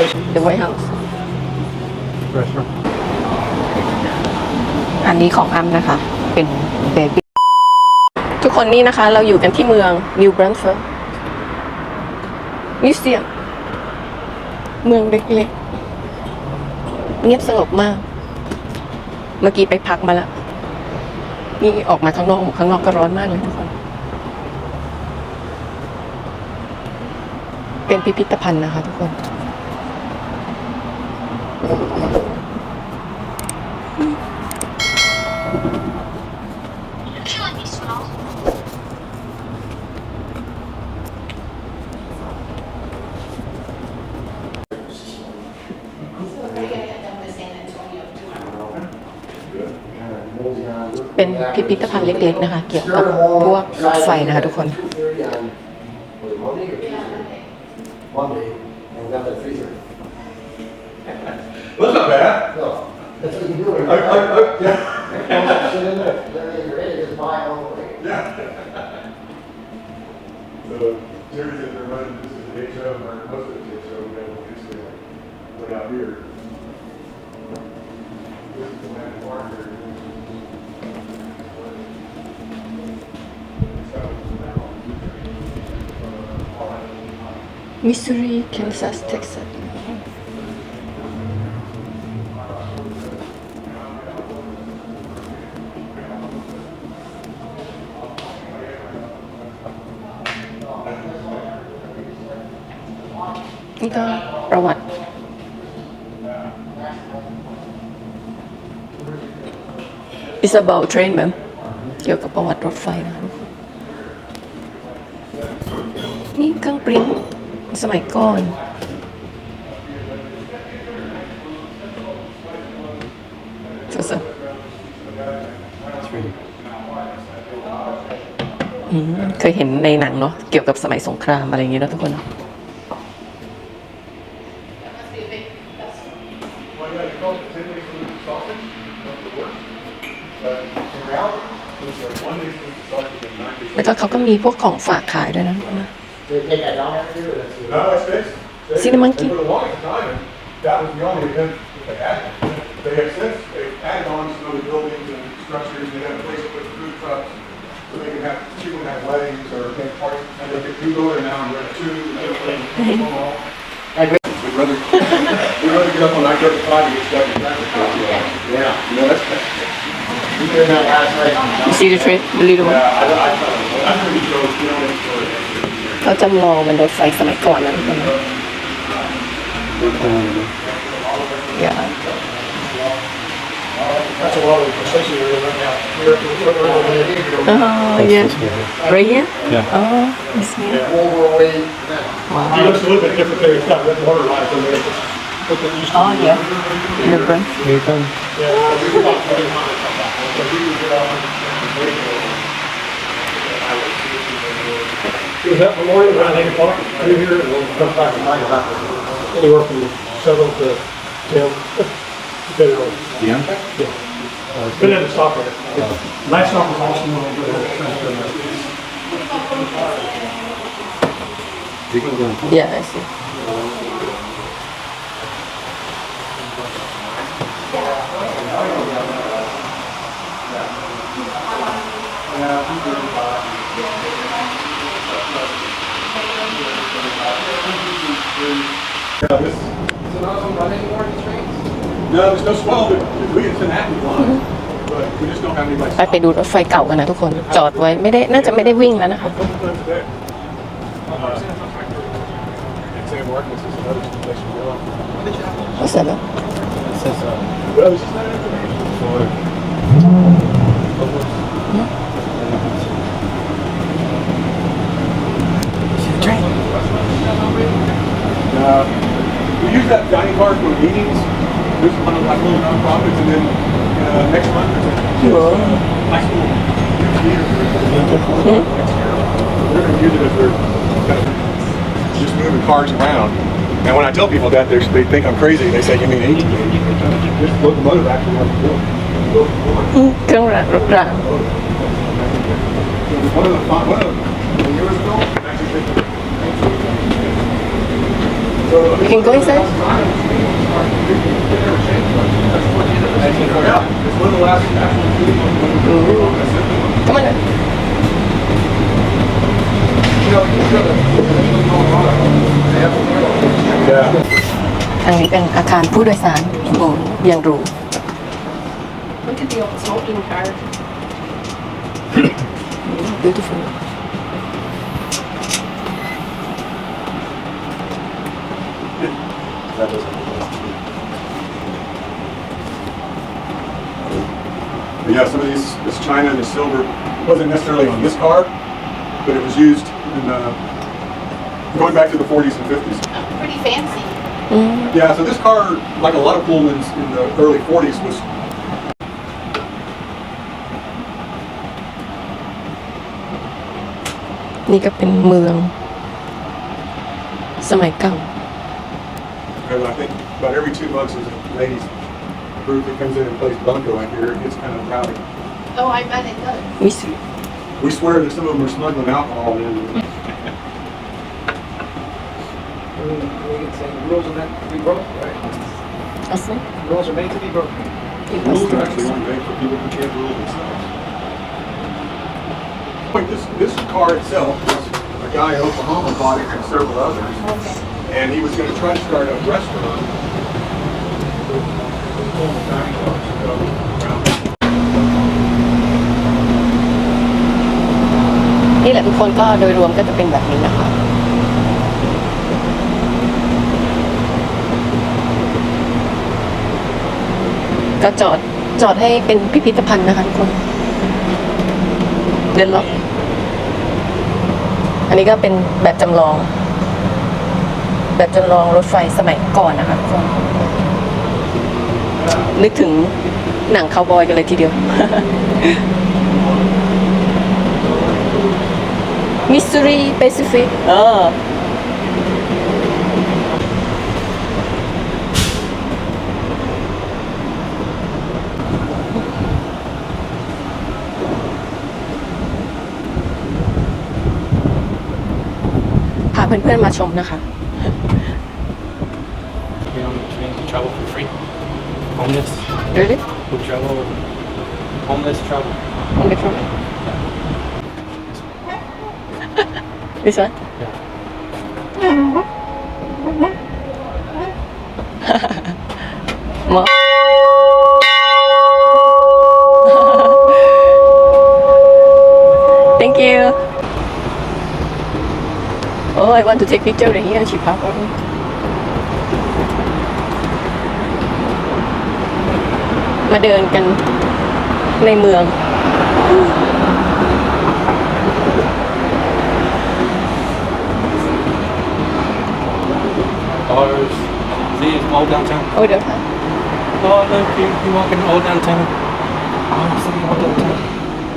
The White House Restaurant. อันนี้ของอ้ำนะคะ เป็นเบบี้ทุกคนนี่นะคะ เราอยู่กันที่เมืองนิวบรันเฟิร์มิวเซียมเมืองเล็กๆ เงียบสงบมาก เมื่อกี้ไปพักมาแล้ว นี่ออกมาข้างนอกข้างนอกก็ร้อนมากเลยทุกคน เป็นพิพิธภัณฑ์นะคะทุกคน เป็นพิพิธภัณฑ์เล็ก ๆ นะคะ เกี่ยวกับพวกรถไฟนะคะทุกคน Monday, and we got that freezer. Well, that's not bad. No, that's what you do. when I, you're- I, I, yeah. Sit in there, then when you're ready, just buy all the way. So, Jerry said they're running, this is the HO, or most of the HO, we have basically like, way out here. This is the land marker. มิสซูรีเคนซัสเท็กซัสนี่ก็ประวัติ It's about train แบบเกี่ยวกับประวัติรถไฟนะคะนี่เครื่องปริ้น สมัยก่อน สด It's ready. ๆอืมเคยเห็นในหนังเนาะเกี่ยวกับสมัยสงครามอะไรอย่างเงี้ยเนอะทุกคนเนาะ Well, yeah, they call it ten days for the sausage, not the work. But in reality, it's like one day for the sausage and nine days. แล้วก็เขาก็มีพวกของฝากขายด้วยนะทุกคนนะ Did they take that down after you, or that's? No, it's fixed. They- See the monkey? For the longest time, that was the only event that they had. They have since, they've added on some other buildings and structures, they have a place to put food trucks, so they can have, people can have weddings or make parties, and they can, we go there now and rent two, and everything. We'd rather, we'd rather get up on nine thirty-five and get stuck in traffic. Oh, yeah. You know, that's, You did that last night. You see the train the little one yeah, I, I, I think we drove, you know, for เขาจำลองเป็นรถไฟสมัยก่อนนะทุกคนนะ Um, อย่า That's a lot of, especially where we're right now. We're, we're, we're, we're, อ๋อ that's yeah this way. right here Yeah. อ๋อ this here overweight. wow It looks a little bit different there, it's got red water lines in there, but what they used to. oh yeah in the front Here it comes. It was that memorial around eight o'clock, through here, and we'll come back and nine o'clock. Anywhere from seven to ten, depending on, Yeah. but then the stop there. Last stop was also one of the transfer. You can go. yeah I see Yeah, this. Is it not run anymore, these trains? No, there's no swell, but we, it's an active line, but we just don't have anybody. ไปไปดูรถไฟเก่ากันนะทุกคน จอดไว้ไม่ได้น่าจะไม่ได้วิ่งแล้วนะคะ Today. Uh, in San Marcos is another place to go. What's that? It says, uh, Uh, we use that dining car for meetings. There's a lot of like little nonprofits, and then uh, next month uh, high school theater. Mm-hmm. They're going to use it as their just moving cars around. And when I tell people that, they think I'm crazy. They say, "You mean 18 This locomotive actually runs Don't run. One of the one of the actual Come on. Yeah. ทางนี้เป็นอาคารผู้โดยสารโอ้ยังหรู Look at the old smoking car. Beautiful. That doesn't. But yeah, some of these, this china and the silver wasn't necessarily on this car, but it was used in, uh, going back to the 40s and 50s. Pretty fancy. Yeah, so this car, like a lot of Pullmans in the early 40s, was นี่ก็เป็นเมือง สมัยเก่า because I think about every two months there's a ladies group that comes in and plays bunco in here. It gets kind of rowdy. Oh, I bet it does. We see. We swear that some of them are smuggling alcohol in. I mean, we can say rules are meant to be broken, right? I see. Rules are made to be broken. Rules are actually only made for people who can't rule themselves. Wait, this, this car itself, a guy in Oklahoma bought it and several others. Okay. And he was gonna try to start a restaurant. with full dining cars, around นี่แหละทุกคนก็โดยรวมก็จะเป็นแบบนี้นะคะก็จอดจอดให้เป็นพิพิธภัณฑ์นะคะทุกคน เดินล็อกอันนี้ก็เป็นแบบจำลอง แบบจำลองรถไฟสมัยก่อนนะคะทุกคนนึกถึงหนังคาวบอยกันเลยทีเดียว มิสซูรีแปซิฟิกเออพาเพื่อนๆมาชมนะคะ Homeless Really? who travel. Homeless travel. On the front. This one? Mo. Thank you. Oh, I want to take picture here. She park มาเดินกันในเมือง Or see, it's all downtown. โอ้เดี๋ยวค่ะ Oh, look, you, you walk in all downtown. Oh, see, all downtown.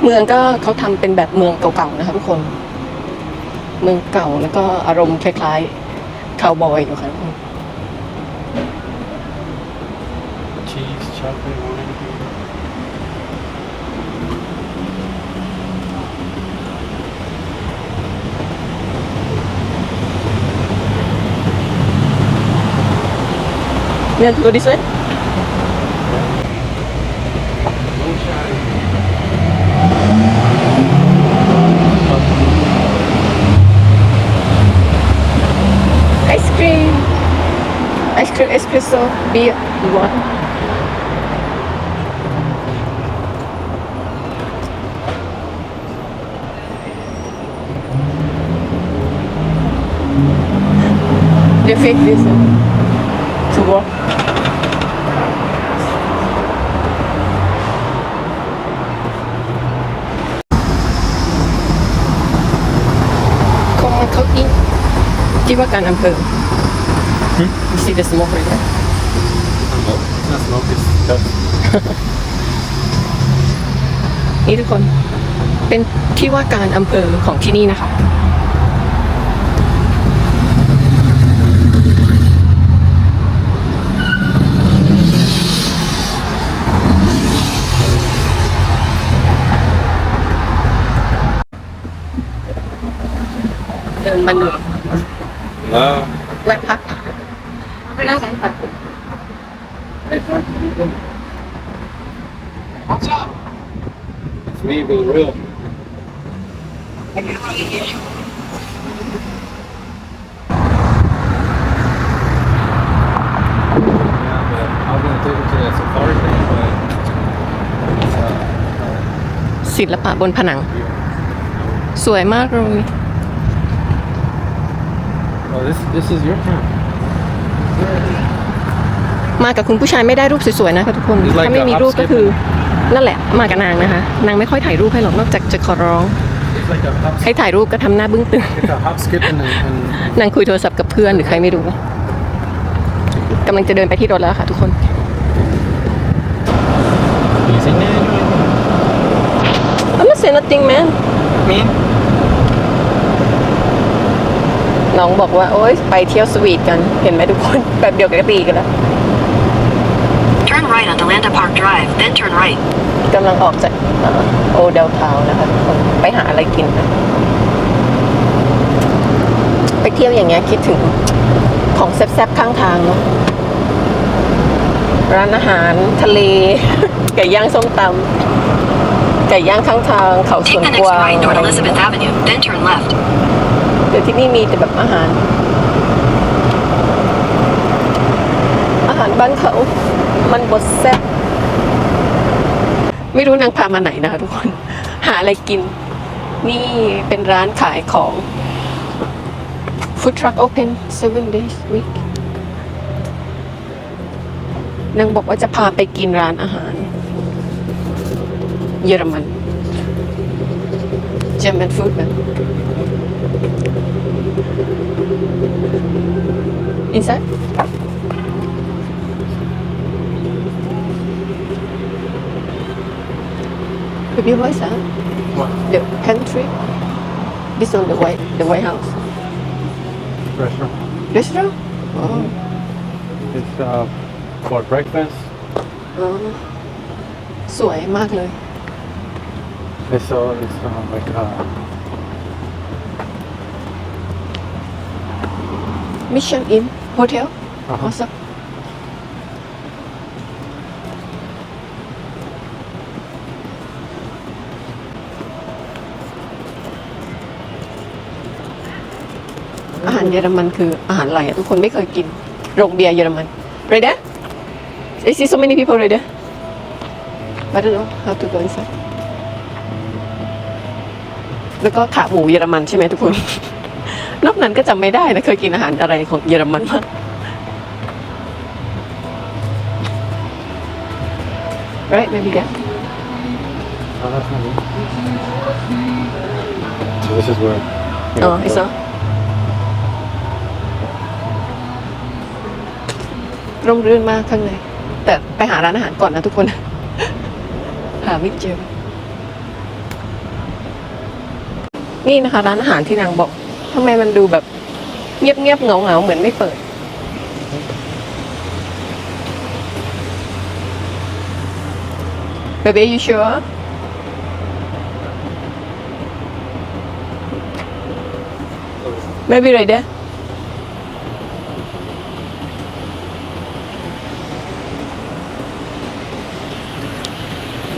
เมืองก็เขาทำเป็นแบบเมืองเก่าๆนะคะทุกคน เมืองเก่าแล้วก็อารมณ์คล้ายๆคาวบอยอยู่ค่ะทุกคน Cheese, chocolate, wine. เนี่ยตัวดิสเว้ยไอศครีมไอศครีมเอสเปรสโซ่เบียร์วอนเดี๋ยวเฟกดิสทูวอล์คงมันเขาที่ที่ว่าการอำเภอ You see the smoke right there? Oh, it's not smoke, it's dust. นี่ทุกคน เป็นที่ว่าการอำเภอของที่นี่นะคะ เดินมาหนึ่ง Wow. แวะพัก It's me being real. Yeah, but I was gonna take him to that safari thing, but it's, uh, ศิลปะบนผนังสวยมากเลย oh, this this is your camp. มากับคุณผู้ชายไม่ได้รูปสวยๆนะคะทุกคน It's like ถ้าไม่ a มีรูปก็คือ นั่นแหละ มากับนางนะคะ นางไม่ค่อยถ่ายรูปให้หรอกนอกจากจะขอร้อง It's like a hop, ให้ถ่ายรูปก็ทำหน้าบึ้งตึง it's a hop, skip, and, and นางคุยโทรศัพท์กับเพื่อนหรือใครไม่รู้กำลังจะเดินไปที่รถแล้วค่ะ ทุกคน you sing that? I'm not saying nothing man Me? น้องบอกว่า โอ๊ย ไปเที่ยวสวีทกัน เห็นไหมทุกคนแบบเดียวกันก็ตีกันแล้ว Turn right onto Landa Park Drive, then turn right. กำลังออกจากโอเดลทาวนะคะทุกคนไปหาอะไรกินนะไปเที่ยวอย่างเงี้ยคิดถึงของแซ่บๆข้างทางเนาะร้านอาหารทะเลไก่ย่างส้มตำไก่ย่างข้างทางเขาสว Take น the ก next วาง right อะ toward ไร Elizabeth Avenue, then turn left. แต่ที่นี่มีแต่แบบอาหาร อาหารบ้านเขา มันบดแซ่บไม่รู้นางพามาไหนนะคะทุกคน หาอะไรกิน นี่เป็นร้านขายของ Food truck open seven days week นางบอกว่าจะพาไปกินร้านอาหาร เยอรมัน German food แบบ Inside? Have you voice huh? What? The pantry? This one, the white, the White House. Restaurant. Restaurant? Oh. It's uh, for breakfast. อ๋อสวยมากเลย It's uh, it's uh, like uh, Mission Inn Hotel uh-huh. also อาหารเยอรมันคืออาหารอะไรอะทุกคนไม่เคยกิน โรงเบียร์เยอรมัน right there I see so many people right there I don't know how to go inside แล้วก็ขาหมูเยอรมันใช่ไหมทุกคน นอกนั้นก็จำไม่ได้นะเคยกินอาหารอะไรของเยอรมันมาง right maybe that Oh, that's not it. So this is where. you อ๋อ know, ไอ้ซอร่มรื่นมากข้างใน แต่ไปหาร้านอาหารก่อนนะทุกคน หาไม่เจอ นี่นะคะ ร้านอาหารที่นางบอก ทำไมมันดูแบบเงียบเงียบๆเหงาเงาๆเหมือนไม่เปิด Baby, you sure? Maybe right there.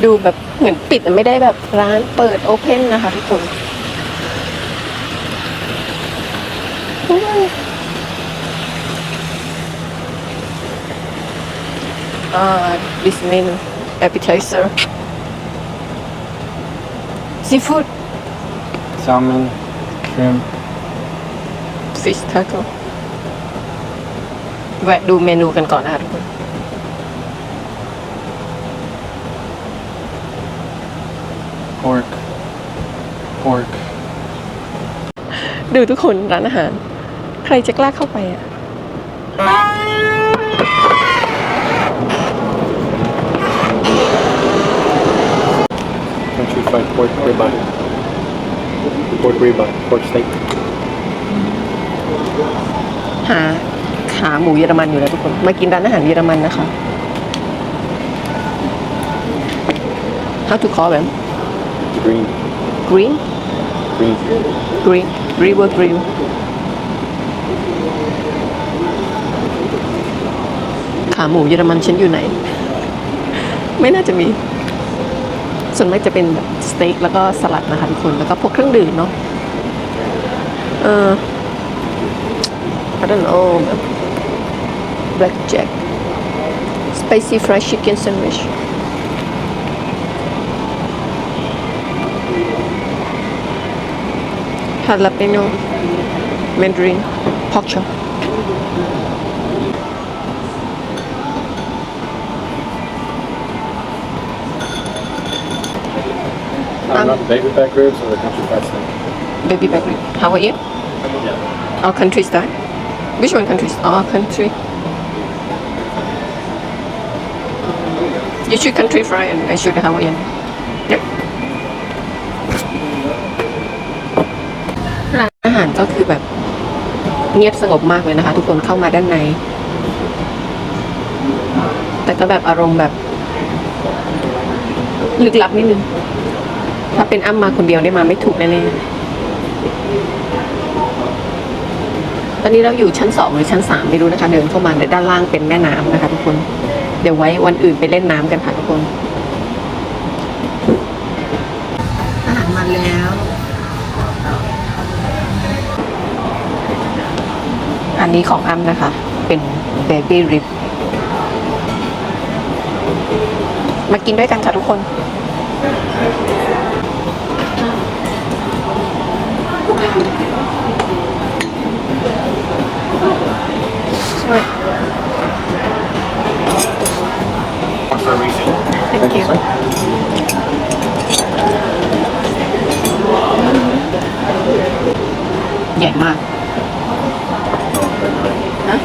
ดูแบบเหมือนปิดแต่ไม่ได้แบบร้านเปิดโอเพนนะคะทุกคน อ่า this menu appetizer seafood Salmon, shrimp. fish taco แวะดูเมนูกันก่อนนะคะทุกคน pork, pork. ดูทุกคนร้านอาหาร ใครจะกล้าเข้าไปอะ Country fried pork ribeye. Pork ribeye, pork steak. หาขาหมูเยอรมันอยู่แล้วทุกคน มากินร้านอาหารเยอรมันนะคะ How to call them Green, green green. green river grill ขาหมูเยอรมันฉันอยู่ไหน ไม่น่าจะมี ส่วนมากจะเป็นแบบสเต็กแล้วก็สลัดนะคะทุกคน แล้วก็พวกเครื่องดื่มเนาะเออ I don't know blackjack spicy fried chicken sandwich jalapeno mandarin pork chop baby back ribs or the country fried steak. baby back rib how about you Yeah. oh country style which one country oh country you should country fry and I should Hawaiian yep ร้านอาหารก็คือแบบเงียบสงบมากเลยนะคะ ทุกคนเข้ามาด้านใน แต่ก็แบบอารมณ์แบบ ลึกลับนิดนึง ถ้าเป็นอ้ำมาคนเดียวได้มาไม่ถูกแน่ๆตอนนี้เราอยู่ชั้นสองหรือชั้นสามไม่รู้นะคะเดินเข้ามาแต่ด้านล่างเป็นแม่น้ำนะคะทุกคน เดี๋ยวไว้วันอื่นไปเล่นน้ำกันค่ะทุกคนอาหารมาแล้วอันนี้ของอ้ำนะคะ เป็นเบบี้ริบมากินด้วยกันค่ะทุกคน For a reason. Thank you ใหญ่มาก ฮะ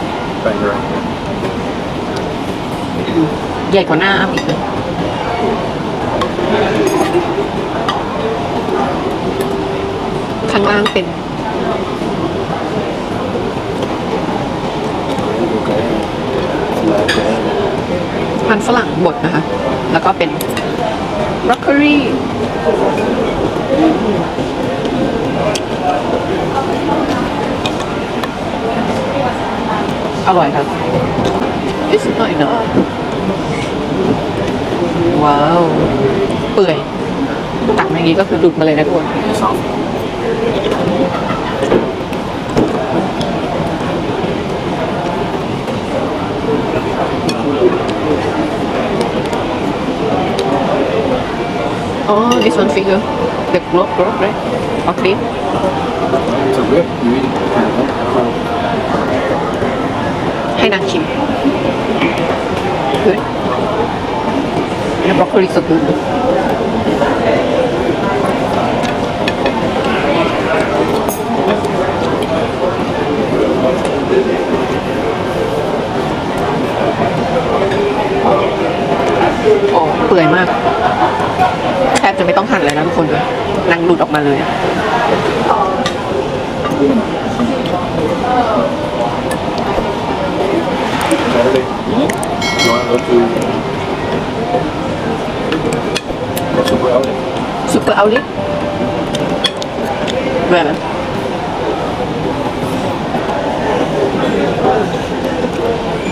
ใหญ่กว่าหน้าอ้ำอีก ข้างล่างเป็น มันฝรั่งบดนะคะ แล้วก็เป็นบรอกโคลีอร่อยครับ It's not enough ว้าว เปื่อยตักอย่างนี้ก็คือหลุดมาเลยนะทุกคน อ๋อ this one finger the globe globe right or clean It's a rib. You eat it. ให้นางชิมคือแล้วบรอกโคลีสดคือโอ้เปื่อยมากแทบ จะไม่ต้องหั่นเลยนะทุกคนเลยนางหลุดออกมาเลยซุปเปอร์เอาลิแบบนั้น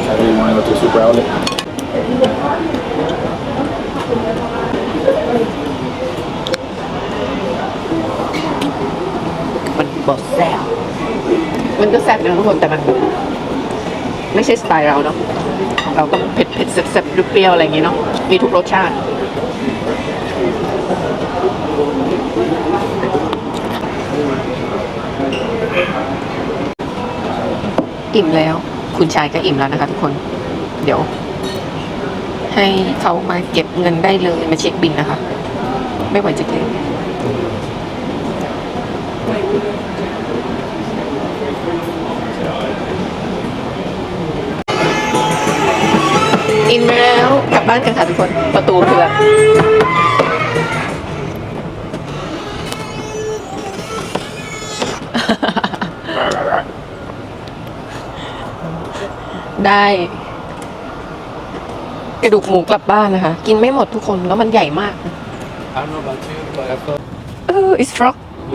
ใช้ไวน์เราจะซุปเปอร์เอาลิ บดแซ่บมันก็แซ่บนะทุกคนแต่มันไม่ใช่สไตล์เราเนาะของเราต้องเผ็ดเผ็ดแซ่บๆเปรี้ยวอะไรอย่างงี้เนาะมีทุกรสชาติอิ่มแล้ว คุณชายก็อิ่มแล้วนะคะทุกคน เดี๋ยว ให้เขามาเก็บเงินได้เลยมาเช็คบินนะคะ ไม่ไหวจะเก็บ อินไปแล้วกลับบ้านกันค่ะทุกคน ประตูคือแบบได้ กระดูกหมูกลับบ้านนะคะ กินไม่หมดทุกคนแล้วมันใหญ่มาก I don't know about you, but I felt เออ it's frog เ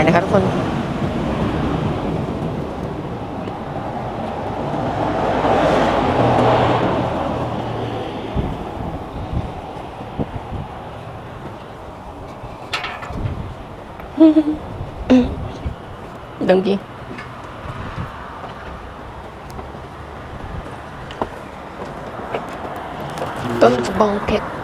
ายนะครับทุกคนดังกี้ต้นบองเพชร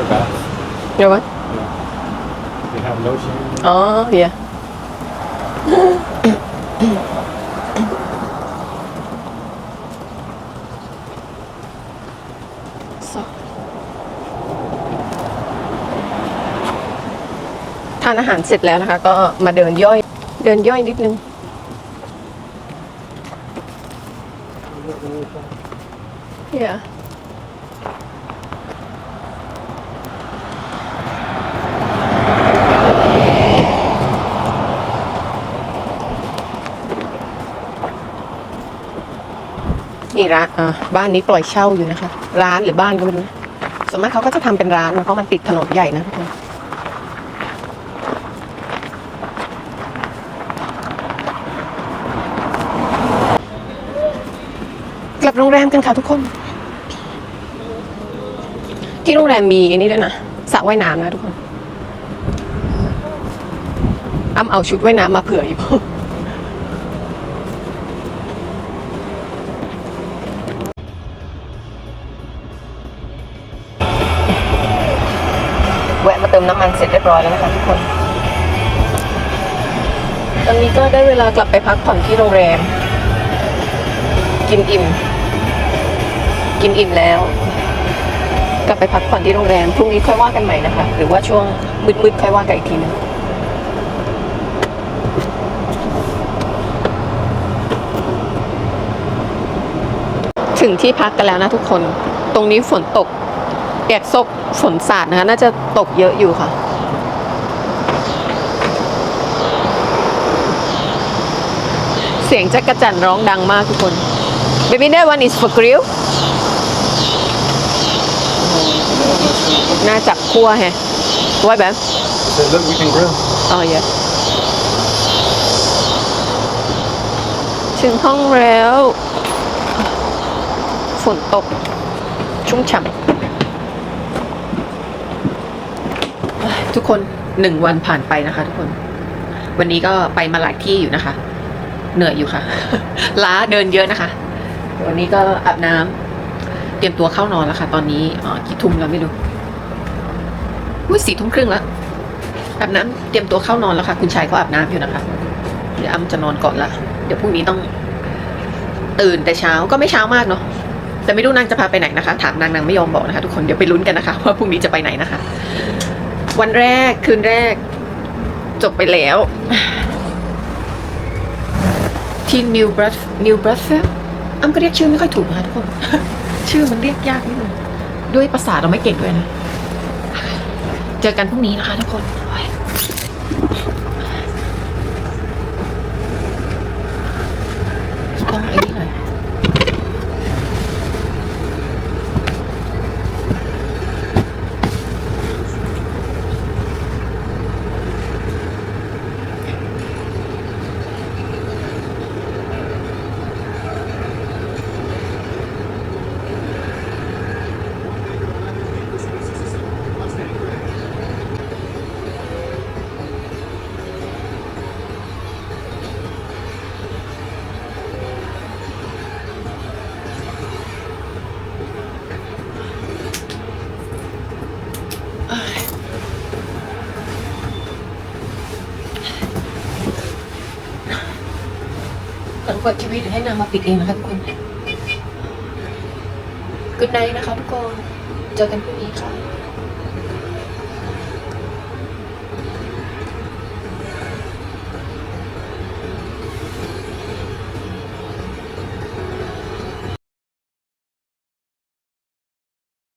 Hmm? It's her bath. Rồi what? They have lotion. Oh, yeah. So. ทานอาหารเสร็จแล้วนะคะ ก็มาเดินย่อย เดินย่อยนิดนึง Yeah. นี่ร้านอ่าบ้านนี้ปล่อยเช่าอยู่นะคะ ร้านหรือบ้านก็ไม่รู้นส่วนมากเขาก็จะทำเป็นร้านเพราะมันติดถนนใหญ่นะทุกคนกลับโรงแรมกันค่ะทุกคน ที่โรงแรมมีอันนี้ด้วยนะสระว่ายน้ำนะทุกคนอ้ำเอาชุดว่ายน้ำมาเผื่ออีก มน้ำมันเสร็จเรียบร้อยแล้วนะคะทุกคน ตอนนี้ก็ได้เวลากลับไปพักผ่อนที่โรงแรม กินอิ่ม กินอิ่มแล้ว กลับไปพักผ่อนที่โรงแรมพรุ่งนี้ค่อยว่ากันใหม่นะคะ หรือว่าช่วงมืดๆค่อยว่ากันอีกทีนึงถึงที่พักกันแล้วนะทุกคน ตรงนี้ฝนตกเปียกซก ฝนสาดนะคะ น่าจะตกเยอะอยู่ค่ะ เสียงจักระจันร้องดังมากทุกคน Baby that one is for grill น่าจับคั่วแฮะไว้แบบ They said, look, we can grill. อ๋อเยอะถึงห้องแล้ว ฝนตกชุ่มฉ่ำเอ้ย ทุกคนหนึ่งวันผ่านไปนะคะ ทุกคน วันนี้ก็ไปมาหลายที่อยู่นะคะ เหนื่อยอยู่ค่ะ ล้าเดินเยอะนะคะ วันนี้ก็อาบน้ำเตรียมตัวเข้านอนแล้วค่ะ ตอนนี้อ๋อกี่ทุ่มแล้วไม่รู้อุ้ยสี่ทุ่มครึ่งแล้วอาบน้ำเตรียมตัวเข้านอนแล้วค่ะ คุณชายเขาอาบน้ำอยู่นะคะ เดี๋ยวอ้ำจะนอนก่อนละเดี๋ยวพรุ่งนี้ต้อง ตื่นแต่เช้าก็ไม่เช้ามากเนาะแต่ไม่รู้นางจะพาไปไหนนะคะ ถามนางนางไม่ยอมบอกนะคะ ทุกคนเดี๋ยวไปลุ้นกันนะคะว่าพรุ่งนี้จะไปไหนนะคะ วันแรกคืนแรก จบไปแล้ว ที่นิวบรัสนิวบรัสเซลอ้ำก็เรียกชื่อไม่ค่อยถูกนะคะทุกคน ชื่อมันเรียกยากนิดนึงด้วยภาษาเราไม่เก่งด้วยนะ เจอกันพรุ่งนี้นะคะทุกคนโอ้ยต้องไอ้นี่หน่อยก่อน เปิดทีวีเดี๋ยวให้นางมาปิดเองนะคะทุกคนกุดไนนะคะทุกคน เจอกันพรุ่งนี้ค่ะ